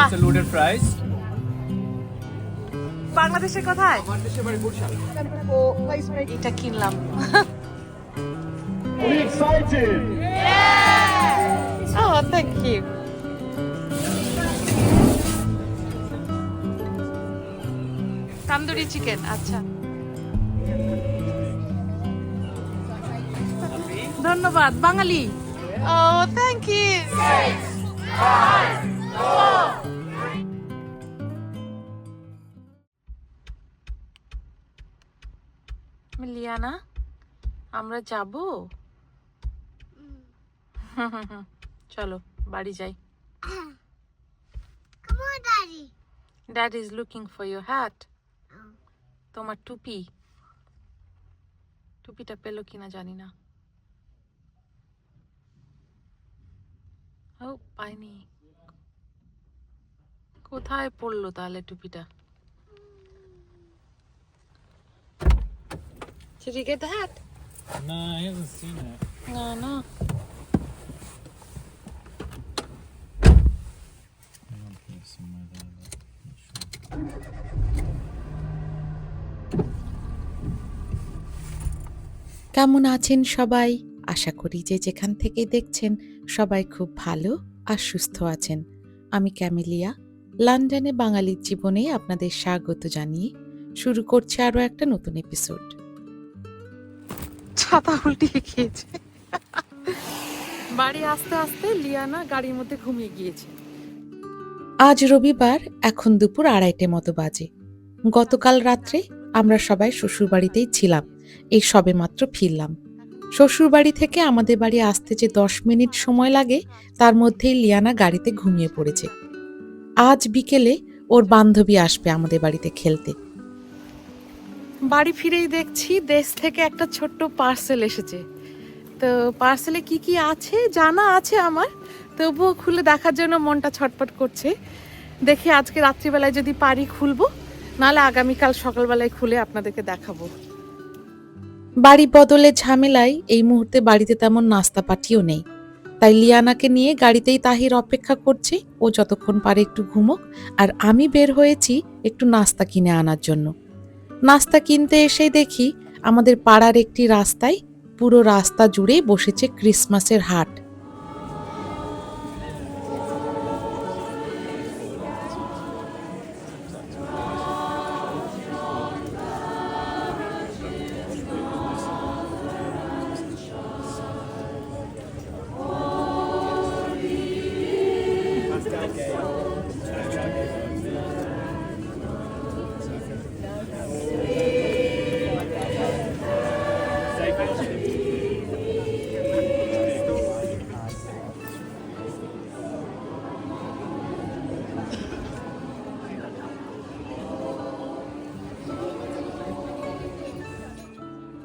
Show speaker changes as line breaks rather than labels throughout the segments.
It's a loaded fries.
বাংলাদেশের কোথায়?
আমার দেশে বাড়ি বরিশাল।
এটা কিনলাম।
We excited?
ও থ্যাংক ইউ তান্দুরি চিকেন আচ্ছা। ধন্যবাদ বাঙালি। ও থ্যাংক ইউ লিয়ানা আমরা যাব? চলো বাড়ি যাই. Dad is looking for your hat তোমার টুপি। টুপিটা পেল কিনা জানি না। ও পাইনি। কোথায় পড়ল তাহলে টুপিটা? Did you
কেমন আছেন সবাই? আশা করি যে যেখান থেকে দেখছেন সবাই খুব ভালো আর সুস্থ আছেন। আমি ক্যামেলিয়া লন্ডনে বাঙালির জীবনে আপনাদের স্বাগত জানিয়ে শুরু করছে আরও একটা নতুন এপিসোড
ছাতা উল্টিয়ে গিয়েছে। বাড়ি আসতে আসতে লিয়ানা গাড়ির মধ্যে ঘুমিয়ে গিয়েছে।
আজ রবিবার এখন দুপুর আড়াইটে মতো বাজে। গতকাল রাত্রে আমরা সবাই শ্বশুরবাড়িতেই ছিলাম এই সবে মাত্র ফিরলাম। শ্বশুরবাড়ি থেকে আমাদের বাড়ি আসতে যে দশ মিনিট সময় লাগে তার মধ্যেই লিয়ানা গাড়িতে ঘুমিয়ে পড়েছে। আজ বিকেলে ওর বান্ধবী আসবে আমাদের বাড়িতে খেলতে।
বাড়ি ফিরেই দেখছি দেশ থেকে একটা ছোট্ট পার্সেল এসেছে। তো পার্সেলে কি কি আছে জানা আছে আমার তবুও খুলে দেখার জন্য মনটা ছটপট করছে। দেখি আজকে রাত্রিবেলায় যদি পারি খুলবো নাহলে আগামীকাল সকালবেলায় খুলে আপনাদেরকে দেখাবো।
বাড়ি বদলের ঝামেলায় এই মুহূর্তে বাড়িতে তেমন নাস্তা পাঠিও নেই। তাই লিয়ানাকে নিয়ে গাড়িতেই তাহির অপেক্ষা করছে। ও যতক্ষণ পারে একটু ঘুমোক, আর আমি বের হয়েছি একটু নাস্তা কিনে আনার জন্য। নাস্তা কিনতে এসেই দেখি আমাদের পাড়ার একটি রাস্তায় পুরো রাস্তা জুড়ে বসেছে ক্রিসমাসের হাট।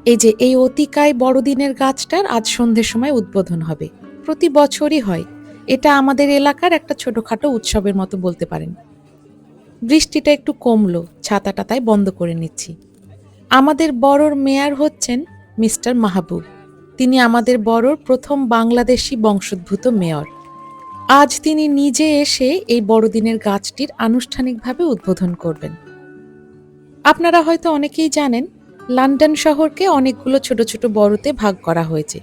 এই যে এই অতিকায় বড়দিনের গাছটার আজ সন্ধ্যের সময় উদ্বোধন হবে। প্রতি বছরই হয়। এটা আমাদের এলাকার একটা ছোটোখাটো উৎসবের মতো বলতে পারেন। বৃষ্টিটা একটু কমলো, ছাতাটা তাই বন্ধ করে নিচ্ছি। আমাদের বড়র মেয়র হচ্ছেন মিস্টার মাহবুব। তিনি আমাদের বড়র প্রথম বাংলাদেশি বংশোদ্ভূত মেয়র। আজ তিনি নিজে এসে এই বড়দিনের গাছটির আনুষ্ঠানিকভাবে উদ্বোধন করবেন। আপনারা হয়তো অনেকেই জানেন লন্ডন শহরকে অনেকগুলো ছোট ছোট বড়তে ভাগ করা হয়েছে।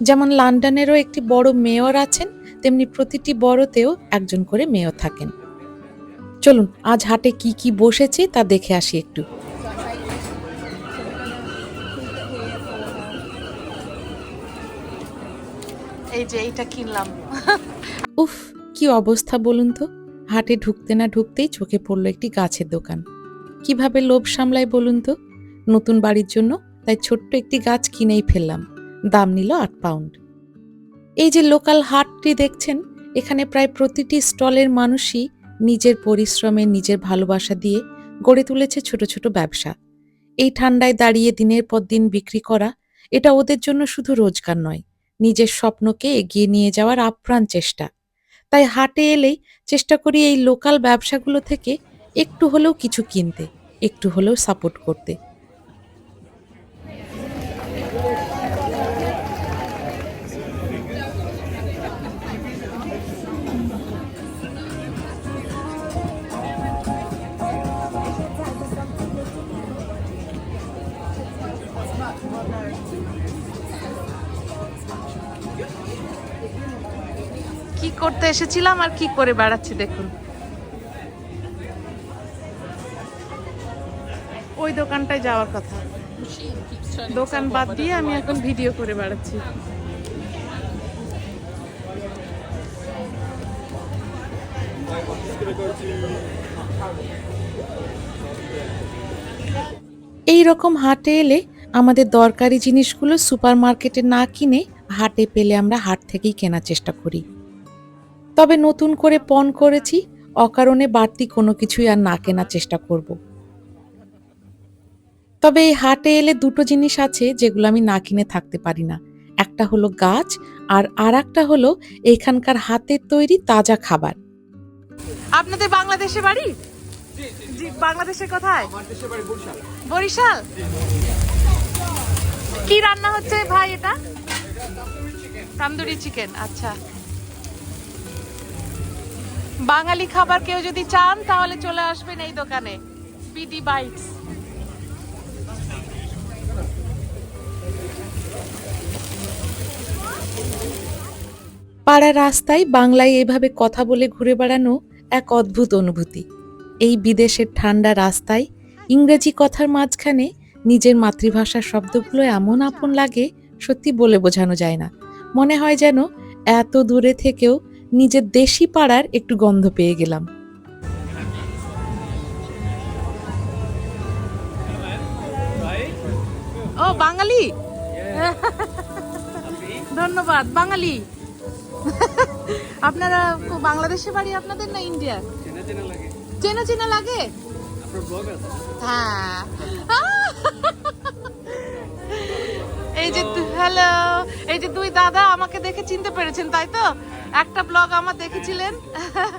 যেমন লন্ডনেরও একটি বড় মেয়র আছেন তেমনি প্রতিটি বড়তেও একজন করে মেয়র থাকেন। চলুন আজ হাটে কি কি বসেছে তা দেখে আসি একটু।
এই যে এইটা কিনলাম।
উফ কি অবস্থা বলুন তো? হাটে ঢুকতে না ঢুকতেই চোখে পড়ল একটি গাছের দোকান। কীভাবে লোভ সামলায় বলুন তো? নতুন বাড়ির জন্য, তাই ছোট্ট একটি গাছ কিনেই ফেললাম। দাম নিল আট পাউন্ড। এই যে লোকাল হাটটি দেখছেন, এখানে প্রায় প্রতিটি স্টলের মানুষই নিজের পরিশ্রমে নিজের ভালোবাসা দিয়ে গড়ে তুলেছে ছোট ছোট ব্যবসা। এই ঠান্ডায় দাঁড়িয়ে দিনের পর দিন বিক্রি করা, এটা ওদের জন্য শুধু রোজগার নয়, নিজের স্বপ্নকে এগিয়ে নিয়ে যাওয়ার আপ্রাণ চেষ্টা। তাই হাটে এলেই চেষ্টা করি এই লোকাল ব্যবসাগুলো থেকে একটু হলেও কিছু কিনতে, একটু হলেও সাপোর্ট করতে।
করতে এসেছিলাম আর কি করে বেড়াচ্ছি দেখুন। ওই দোকানটায় যাওয়ার কথা। দোকান বাদ দিয়ে আমি এখন ভিডিও করে বেড়াচ্ছি।
এই রকম হাটে এলে আমাদের দরকারি জিনিসগুলো সুপারমার্কেটে না কিনে হাটে পেলে আমরা হাট থেকেই কেনার চেষ্টা করি। তবে নতুন করে পণ করেছি অকারণে বাড়তি কোনো কিছুই আর না কেনার চেষ্টা করব। তবে এই হাটে এলে দুটো জিনিস আছে যেগুলো আমি না কিনে থাকতে পারি না। একটা হলো গাছ আর আর একটা হলো এখানকার হাতের তৈরি তাজা খাবার।
আপনাদের বাংলাদেশে বাড়ি? জি বাংলাদেশের কোথায়? বরিশাল। কি রান্না হচ্ছে ভাই এটা? তান্দুরি চিকেন আচ্ছা। বাঙালি খাবার কেউ যদি চান, তাহলে চলে আসবেন এই দোকানে। বিডি বাইটস
পাড়া রাস্তায় বাংলায় এভাবে কথা বলে ঘুরে বেড়ানো এক অদ্ভুত অনুভূতি। এই বিদেশের ঠান্ডা রাস্তায় ইংরেজি কথার মাঝখানে নিজের মাতৃভাষার শব্দগুলো এমন আপন লাগে, সত্যি বলে বোঝানো যায় না। মনে হয় যেন এত দূরে থেকেও নিজের দেশি পাড়ার একটু গন্ধ পেয়ে গেলাম।
ও বাঙালি? ধন্যবাদ বাঙালি। আপনারা কো- বাংলাদেশে বাড়ি আপনাদের না ইন্ডিয়া চেনা চেনা লাগে। হ্যাঁ। এই যে হ্যালো এই যে দুই দাদা আমাকে দেখে চিনতে পেরেছেন তাই তো? একটা ব্লগ আমার দেখেছিলেন।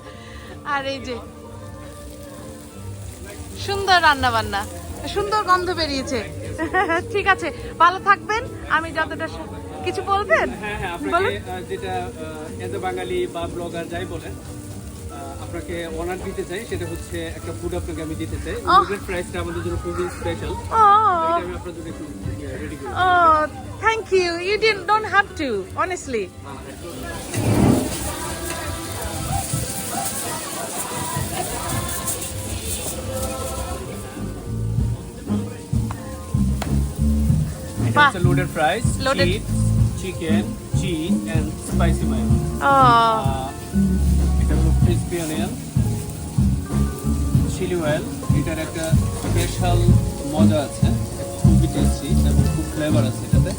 আর এই যে সুন্দর রান্না বান্না সুন্দর গন্ধ বেরিয়েছে। ঠিক আছে ভালো থাকবেন আমি যতটা কিছু বলবেন?
হ্যাঁ হ্যাঁ যেটা এজ এ বাঙালি বা ব্লগার যাই বলেন আপনাকে অনার দিতে চাই সেটা হচ্ছে একটা ফুড আপনাকে আমি দিতে চাই।
আহ।
ফুডের প্রাইসটা আমাদের জন্য খুবই স্পেশাল আমি আপনার জন্য একটু রেডি করি
thank you you dean don't have to honestly
loaded fries
Loaded-
cheese and spicy mine
ও
এটা হলো ক্রিসপি অনিয়ন চিলি অয়েল এটার একটা স্পেশাল মজা আছে খুবই টেস্টি এবং খুব ফ্লেভার আছে এটাতে।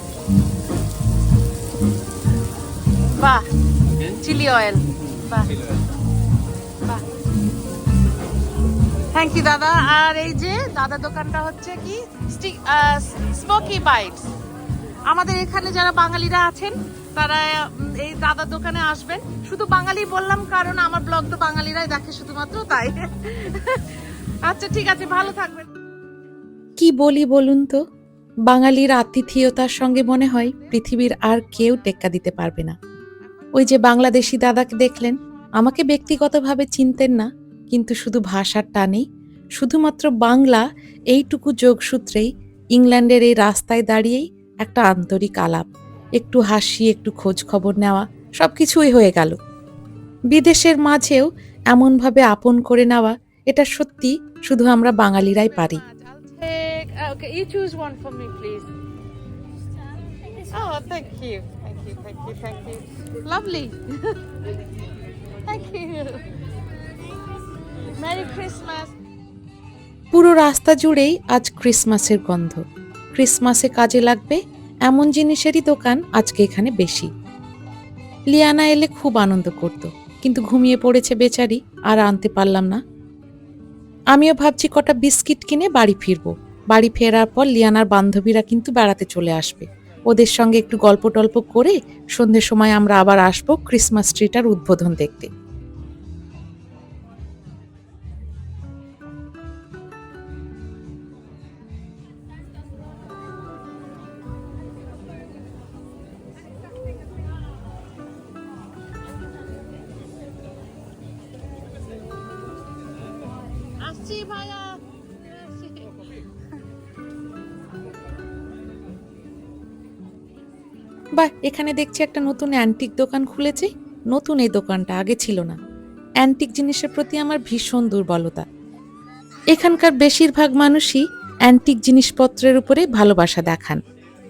বাহ চিলি অয়েল বাহ। থ্যাংক ইউ দাদা। আর এই যে দাদা দোকানটা হচ্ছে কি? স্মোকি বাইটস আমাদের এখানে যারা বাঙালিরা আছেন তারা এই দাদার দোকানে আসবেন শুধু বাঙালি বললাম, কারণ আমার ব্লগ তো বাঙালিরাই দেখে শুধুমাত্র, তাই। আচ্ছা ঠিক আছে, ভালো থাকবেন।
কি বলি বলুন তো? বাঙালির আতিথেয়তার সঙ্গে মনে হয় পৃথিবীর আর কেউ টেক্কা দিতে পারবে না। ওই যে বাংলাদেশি দাদাকে দেখলেন, আমাকে ব্যক্তিগতভাবে চিনতেন না, কিন্তু শুধু ভাষার টানেই, শুধুমাত্র বাংলা এইটুকু যোগসূত্রেই, ইংল্যান্ডের এই রাস্তায় দাঁড়িয়েই একটা আন্তরিক আলাপ। একটু হাসি একটু খোঁজ খবর নেওয়া সব কিছুই হয়ে গেল। বিদেশের মাঝেও এমনভাবে আপন করে নেওয়া এটা সত্যি শুধু আমরা বাঙালিরাই পারি। পুরো রাস্তা জুড়েই আজ ক্রিসমাসের গন্ধ। ক্রিসমাসে কাজে লাগবে এমন জিনিসেরই দোকান আজকে এখানে বেশি। লিয়ানা এলে খুব আনন্দ করত, কিন্তু ঘুমিয়ে পড়েছে বেচারি, আর আনতে পারলাম না। আমিও ভাবছি কটা বিস্কিট কিনে বাড়ি ফিরবো। বাড়ি ফেরার পর লিয়ানার বান্ধবীরা কিন্তু বেড়াতে চলে আসবে। ওদের সঙ্গে একটু গল্প টল্প করে সন্ধ্যের সময় আমরা আবার আসব ক্রিসমাস ট্রিটার উদ্বোধন দেখতে। বাহ এখানে দেখছি একটা নতুন অ্যান্টিক দোকান খুলেছে। নতুন এই দোকানটা, আগে ছিল না। অ্যান্টিক জিনিসের প্রতি আমার ভীষণ দুর্বলতা। এখানকার বেশিরভাগ মানুষই অ্যান্টিক জিনিসপত্রের উপরে ভালোবাসা দেখান।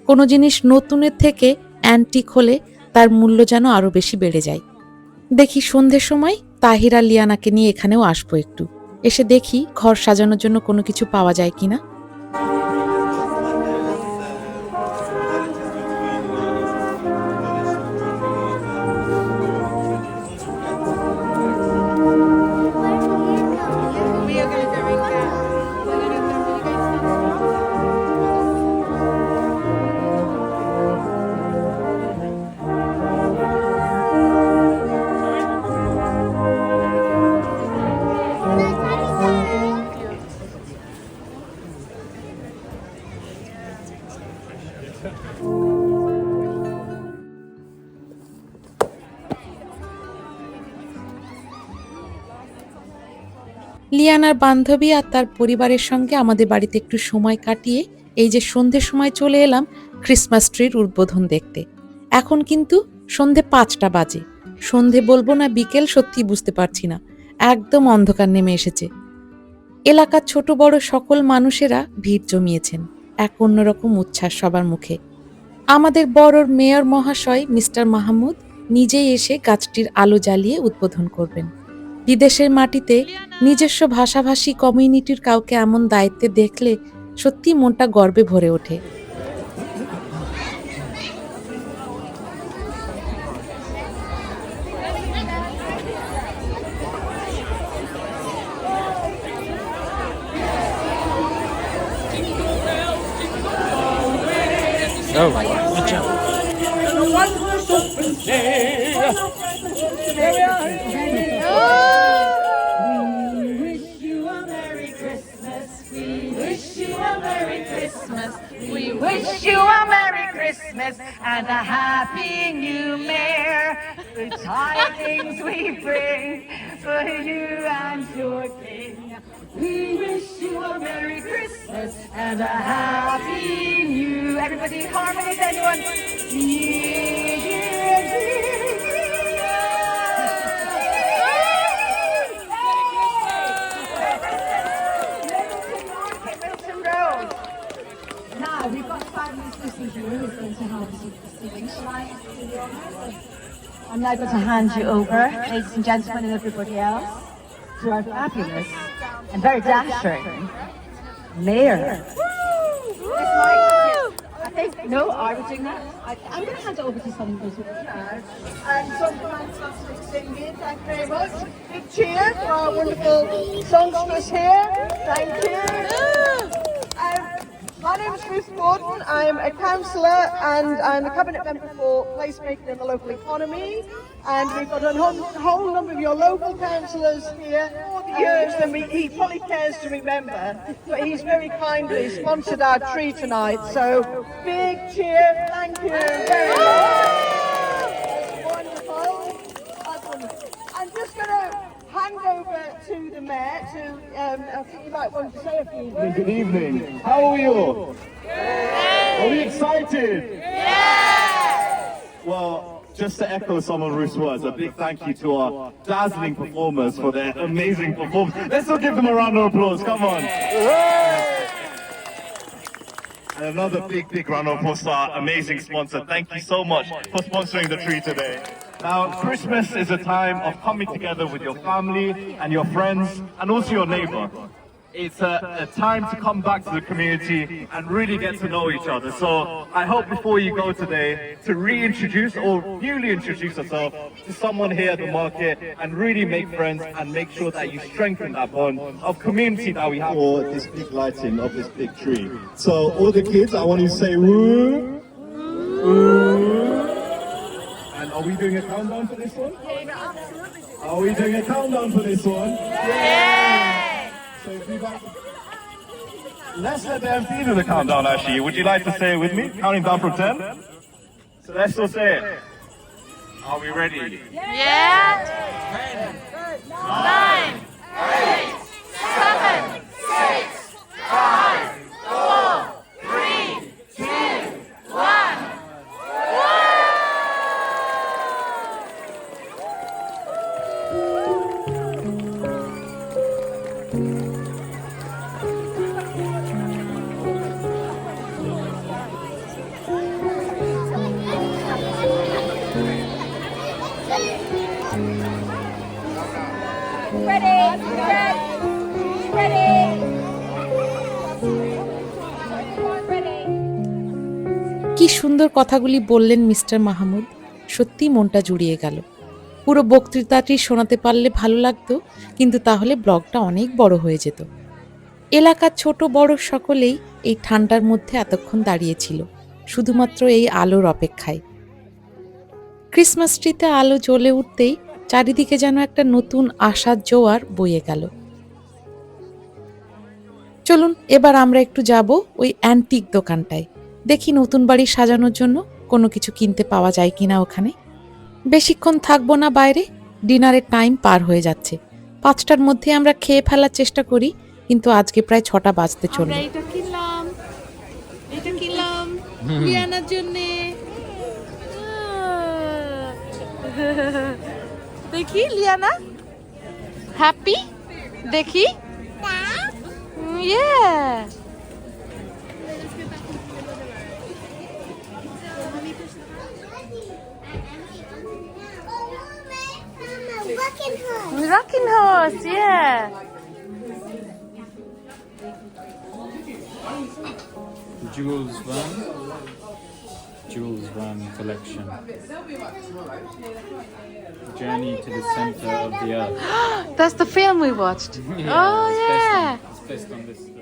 কোনো জিনিস নতুনের থেকে অ্যান্টিক হলে তার মূল্য যেন আরও বেশি বেড়ে যায়। দেখি সন্ধ্যের সময় তাহিরা লিয়ানাকে নিয়ে এখানেও আসব একটু। এসে দেখি ঘর সাজানোর জন্য কোনো কিছু পাওয়া যায় কিনা। লিয়ানার বান্ধবী আর তার পরিবারের সঙ্গে আমাদের বাড়িতে একটু সময় কাটিয়ে এই যে সন্ধ্যের সময় চলে এলাম ক্রিসমাস ট্রির উদ্বোধন দেখতে। এখন কিন্তু সন্ধে পাঁচটা বাজে। সন্ধে বলব না বিকেল সত্যি বুঝতে পারছি না। একদম অন্ধকার নেমে এসেছে। এলাকার ছোট বড় সকল মানুষেরা ভিড় জমিয়েছেন। এক অন্যরকম উচ্ছ্বাস সবার মুখে। আমাদের বড়র মেয়র মহাশয় মিস্টার মাহমুদ নিজেই এসে গাছটির আলো জ্বালিয়ে উদ্বোধন করবেন। বিদেশের মাটিতে নিজস্ব ভাষাভাষী কমিউনিটির কাউকে এমন দায়িত্বে দেখলে সত্যি মনটা গর্বে ভরে ওঠে।
We wish you a Merry Christmas and a Happy New Year. The tidings we bring for you and your King. We wish you a Merry Christmas and a Happy New. Everybody, harmony, anyone? Year, year, Now, we've got five minutes listening to who's going to help us with the singing. Shall I do the honours? I'm now going to hand you over, ladies and gentlemen and everybody else, to our fabulous and very dashing mayor. I think, no, are we doing that? I, I'm going to hand it over to someone who's
and some fantastic singing. Thank you very much. Big cheer for our wonderful songstress here. Thank you. My name is Ruth Gordon. I'm a councillor and I'm a cabinet member for placemaking in the local economy. And we've got a whole, whole number of your local councillors here. Years than we, he probably cares to remember, but he's very kindly sponsored our tree tonight. So big cheer. Thank you very much. Wonderful. I'm just going to hand over to the mayor to, um, I think you might want to say a few words.
Good evening. How are you all? Are we excited? Yes! Well, just to echo some of Ruth's words, a big thank you to our dazzling performers for their amazing performance. Let's all give them a round of applause. Come on. And another big, big round of applause to our amazing sponsor. Thank you so much for sponsoring the tree today. Now, Christmas is a time of coming together with your family and your friends and also your neighbor. It's a, a time to come back to the community and really get to know each other. So I hope before you go today to reintroduce or newly introduce yourself to someone here at the market and really make friends and make sure that you strengthen that bond of community that we have.
for this big lighting of this big tree. So all the kids, I want you to say woo.
And are we doing a countdown for this one? Yeah, absolutely. Are we doing a countdown for this one? Yeah. So if you've got... Let's let the MC do the countdown, actually. Would you like to say it with me? Counting down from 10? So let's just say it. Are we ready?
Yeah. yeah. 10, 9,
8, সুন্দর কথাগুলি বললেন mister Mahmud. সত্যি মনটা জুড়িয়ে গেল। পুরো বক্তৃতাটি শোনাতে পারলে ভালো লাগতো, কিন্তু তাহলে ব্লগটা অনেক বড় হয়ে যেত। এলাকার ছোট বড় সকলেই এই ঠান্ডার মধ্যে এতক্ষণ দাঁড়িয়েছিল শুধুমাত্র এই আলোর অপেক্ষায়। ক্রিসমাস ট্রিতে আলো জ্বলে উঠতেই চারিদিকে যেন একটা নতুন আশার জোয়ার বয়ে গেল। চলুন, এবার আমরা একটু যাব ওই অ্যান্টিক দোকানটায়। দেখি নতুন বাড়ি সাজানোর জন্য কোনো কিছু কিনতে পাওয়া যায় কিনা ওখানে। বেশিক্ষণ থাকব না বাইরে ডিনারের টাইম পার হয়ে যাচ্ছে। পাঁচটার মধ্যে আমরা খেয়ে ফেলার চেষ্টা করি কিন্তু আজকে প্রায় ছটা বাজতে চলল।
এটা কিনলাম। এটা কিনলাম। লিয়ানার জন্য। দেখি লিয়ানা? হ্যাপি দেখি? ইয়ে Rocking horse, yeah.
Jules Verne. Jules Verne collection. Journey to the center of the earth.
That's the film we watched. yeah, oh yeah.
It's based on this story.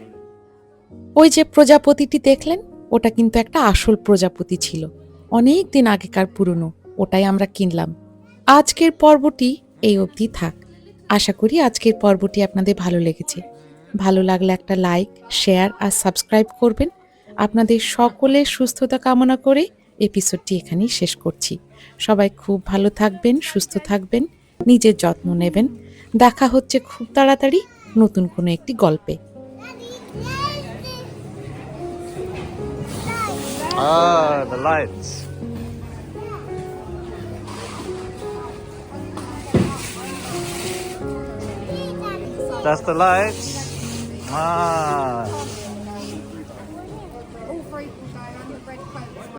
ওই যে প্রজাপতিটি দেখলেন ওটা কিন্তু একটা আসল প্রজাপতি ছিল অনেক দিন আগেকার পুরনো ওটাই আমরা কিনলাম আজকের পর্বটি এই অবধি থাক। আশা করি আজকের পর্বটি আপনাদের ভালো লেগেছে। ভালো লাগলে একটা লাইক শেয়ার আর সাবস্ক্রাইব করবেন। আপনাদের সকলের সুস্থতা কামনা করে এপিসোডটি এখানেই শেষ করছি। সবাই খুব ভালো থাকবেন সুস্থ থাকবেন নিজের যত্ন নেবেন। দেখা হচ্ছে খুব তাড়াতাড়ি নতুন কোনো একটি গল্পে।
Ah, the lights. That's the lights. Ah.